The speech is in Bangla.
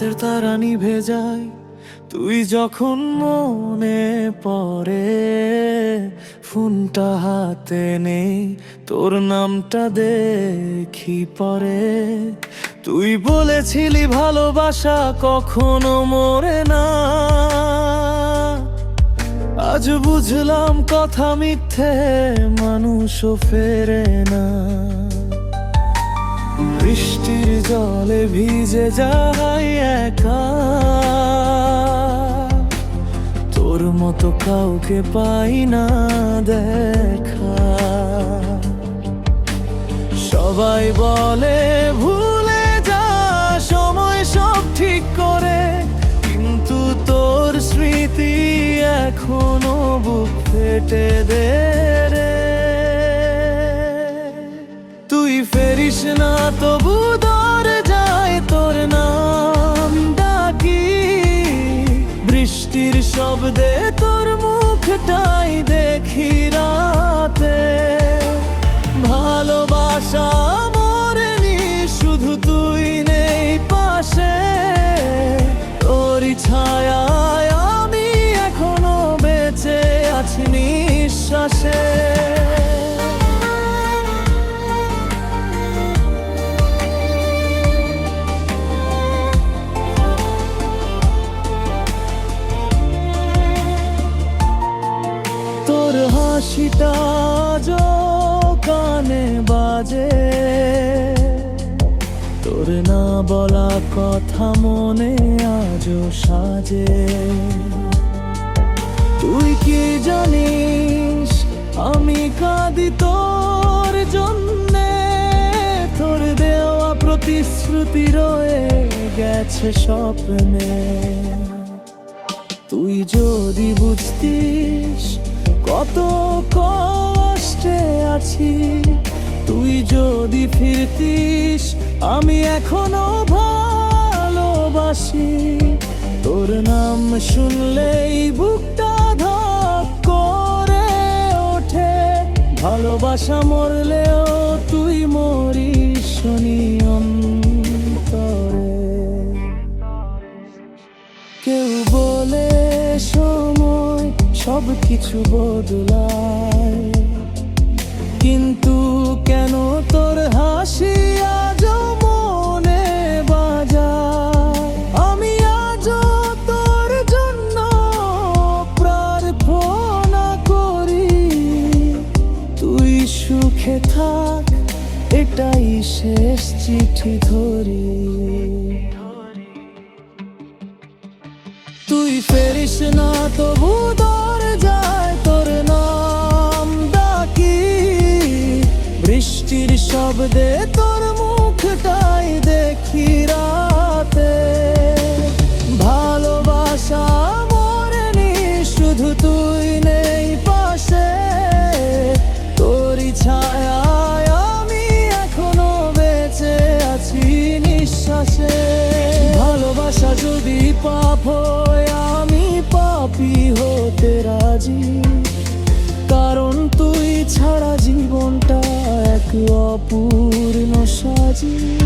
তারা নিভে যায় তুই যখন মনে পড়ে, ফোনটা হাতে নেই তোর নামটা দেখি পরে। তুই বলেছিলি ভালোবাসা কখনো মরে না। আজ বুঝলাম কথা মিথ্যে মানুষও ফেরে না। বৃষ্টির জলে ভিজে যায় একা। তোর মতো কাউকে পাই না দেখা। সবাই বলে, ভুলে যা, সময় সব ঠিক করে। কিন্তু তোর স্মৃতি এখনও বুক ফেটে দে। ফেরিস না, তবু দর যায় তোর নাম ডাকি। বৃষ্টির শব্দে তোর মুখটাই দেখি রাতে। ভালোবাসা মরেনি শুধু তুই নেই পাশে। তোরই ছায়ায় আমি এখনও বেঁচে আছি নিঃশ্বাসে। হাসিটা আজও কানে বাজে। তোর না বলা কথা মনে আজও সাজে। তুই কি জানিস, আমি কাঁদি তোর জন্যে। তোর দেওয়া প্রতিশ্রুতি রয়ে গেছে স্বপ্নে। তুই যদি বুঝতিস কত কষ্টে আছি। তুই যদি ফিরতিস, আমি এখনও ভালোবাসি। তোর নাম শুনলেই বুকটা ধক করে ওঠে। ভালোবাসা মরলেও তুই মরিস শনি সব কিছু বদলায়। কিন্তু কেন তোর হাসি আজ মনে বাজায়? আমি আজ তোর জন্য প্রার্থনা করি। তুই সুখে থাক, এটাই শেষ চিঠি ধরি। তুই ফেরিস না তবু দর শব্দে তোর মুখটাই দেখি রাতে। ভালোবাসা মরেনি, শুধু তুই নেই পাশে। তোরই ছায়ায় আমি এখনও বেঁচে আছি নিঃশ্বাসে। ভালোবাসা যদি পাপ অপূর্ণ সাজি